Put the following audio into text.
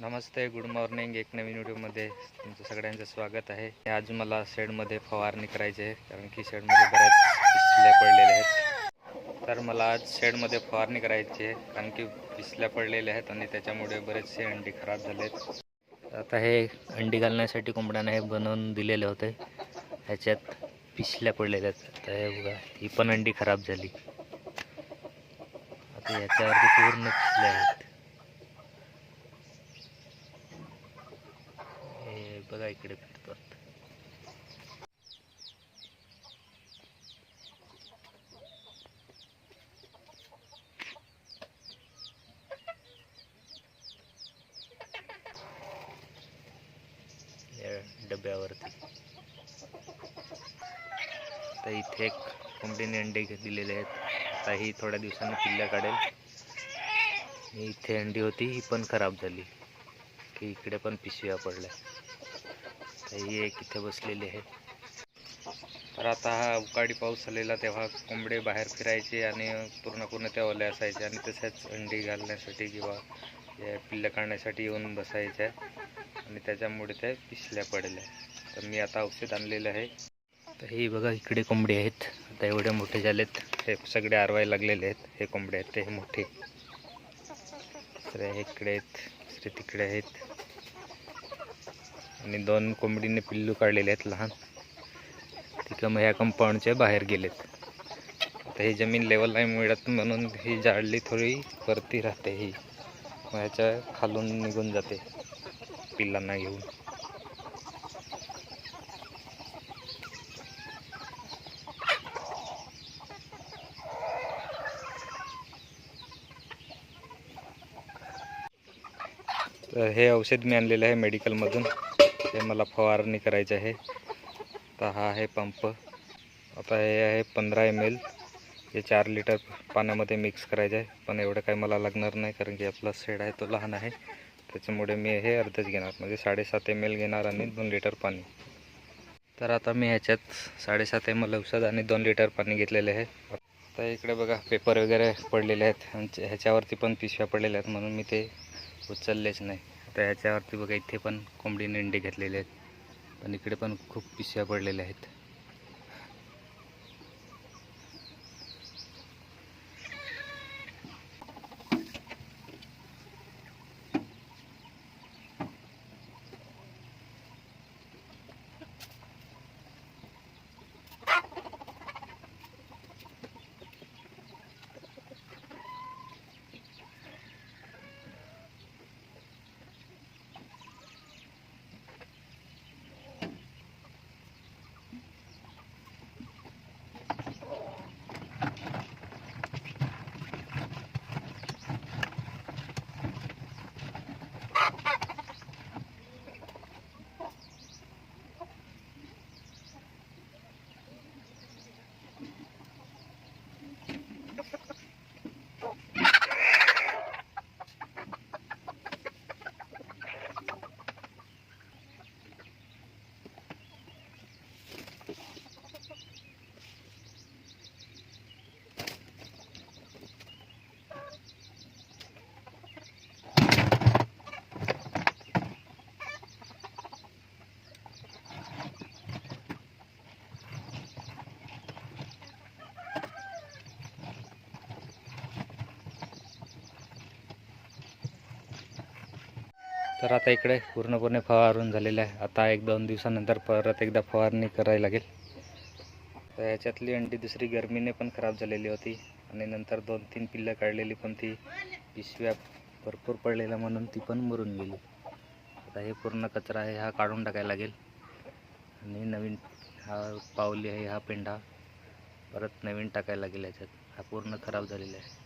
नमस्ते good morning. एक नवीन व्हिडिओमध्ये तुमचं सगळ्यांचं स्वागत आहे. आज मला शेडमध्ये फवारणी करायची आहे कारण की शेडमध्ये बऱ्याच पिसल्या पडलेल्या आहेत. तर मला आज शेडमध्ये फवारणी करायची आहे कारण की पिसल्या पडलेल्या आहेत आणि त्याच्यामुळे बरेचसे अंडी खराब झाले आहेत आता हे अंडी घालण्यासाठी कोंबड्यानं हे बनवून दिलेले होते. ह्याच्यात पिसल्या पडलेल्या आहेत. आता हे बघा ही पण अंडी खराब झाली. आता ह्याच्यावरती पूर्ण पिसल्या आहेत हे बघा इकडे फिरतात या डब्यावरती. तर इथे एक कोंबडीने अंडे दिलेले आहेत. आता ही थोड्या दिवसांनी पिल्ल्या काढेल. इथे अंडी होती ही पण खराब झाली. की इकडे पण पिशव्या पडल्या. काही ही एक इथे बसलेले आहे तर आता हा अवकाळी पाऊस आलेला तेव्हा कोंबडे बाहेर फिरायचे आणि पूर्ण पूर्ण त्या ओल्या असायचे आणि तसेच अंडी घालण्यासाठी किंवा हे पिल्लं काढण्यासाठी येऊन बसायच्या आणि त्याच्यामुळे त्या पिसल्या पडल्या. तर मी आता औषध आणलेलं आहे. तर हे बघा इकडे कोंबडे आहेत. आता एवढे मोठे झालेत. हे सगळे आरवायला लागलेले आहेत. हे कोंबडे आहेत ते हे मोठे. दुसरे हे इकडे आहेत दुसरे तिकडे आहेत. आणि दोन कोंबडीने पिल्लू काढलेले आहेत लहान. तिथं मग ह्या कंपाऊंडच्या बाहेर गेलेत. आता ही जमीन लेवल नाही मिळत म्हणून ही जाळली थोडी वरती राहते ही. मग ह्याच्या खालून निघून जाते पिल्लांना घेऊन. तर हे औषध मी आणलेलं आहे मेडिकलमधून हे मला फवारणी करायचं आहे. तर हा आहे पंप. आता हे आहे पंधरा एम एल हे चार लिटर पाण्यामध्ये मिक्स करायचं आहे. पण एवढं काही मला लागणार नाही कारण की आपला शेड आहे तो लहान आहे. त्याच्यामुळे मी हे अर्धच घेणार. म्हणजे साडेसात एम एल घेणार आणि दोन लिटर पाणी. तर आता मी ह्याच्यात साडेसात एम एल औषध आणि दोन लिटर पाणी घेतलेले आहे. आता इकडे बघा पेपर वगैरे पडलेले आहेत. ह्याच्यावरती पण पिशव्या पडलेल्या आहेत म्हणून मी ते उचललेच नाही. आता ह्याच्यावरती बघा इथे पण कोंबडीने अंडे घेतलेले आहेत. पण इकडे पण खूप पिशव्या पडलेल्या आहेत. तर आता इकडे पूर्णपणे फवारून झालेलं आहे. आता एक दोन दिवसानंतर परत एकदा फवारणी करायला लागेल. तर याच्यातली अंडी दुसरी गरमीने पण खराब झालेली होती आणि नंतर दोन तीन पिल्लं काढलेली पण ती पिशव्या भरपूर पडलेल्या म्हणून ती पण मरून गेली. आता हे पूर्ण कचरा आहे हा काढून टाकायला लागेल. आणि नवीन हा पावली आहे हा पेंढा परत नवीन टाकायला लागेल याच्यात. हा पूर्ण खराब झालेला आहे.